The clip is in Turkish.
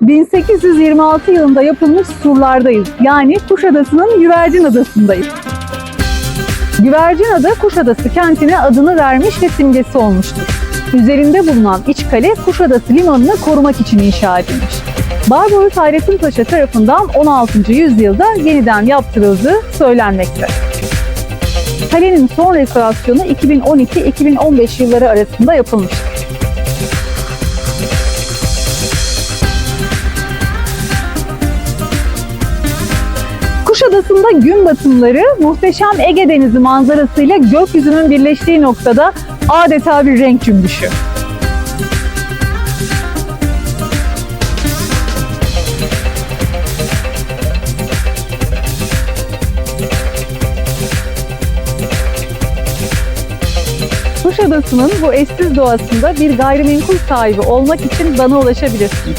1826 yılında yapılmış surlardayız. Yani Kuşadası'nın Güvercin Adası'ndayız. Güvercin Ada Kuşadası kentine adını vermiş ve simgesi olmuştur. Üzerinde bulunan iç kale Kuşadası limanını korumak için inşa edilmiş. Barbaros Hayrettin Paşa tarafından 16. yüzyılda yeniden yaptırıldığı söylenmekte. Kalenin son restorasyonu 2012-2015 yılları arasında yapılmıştır. Kuşadası'nda gün batımları muhteşem Ege Denizi manzarasıyla gökyüzünün birleştiği noktada adeta bir renk cümbüşü. Kuşadası'nın bu eşsiz doğasında bir gayrimenkul sahibi olmak için bana ulaşabilirsiniz.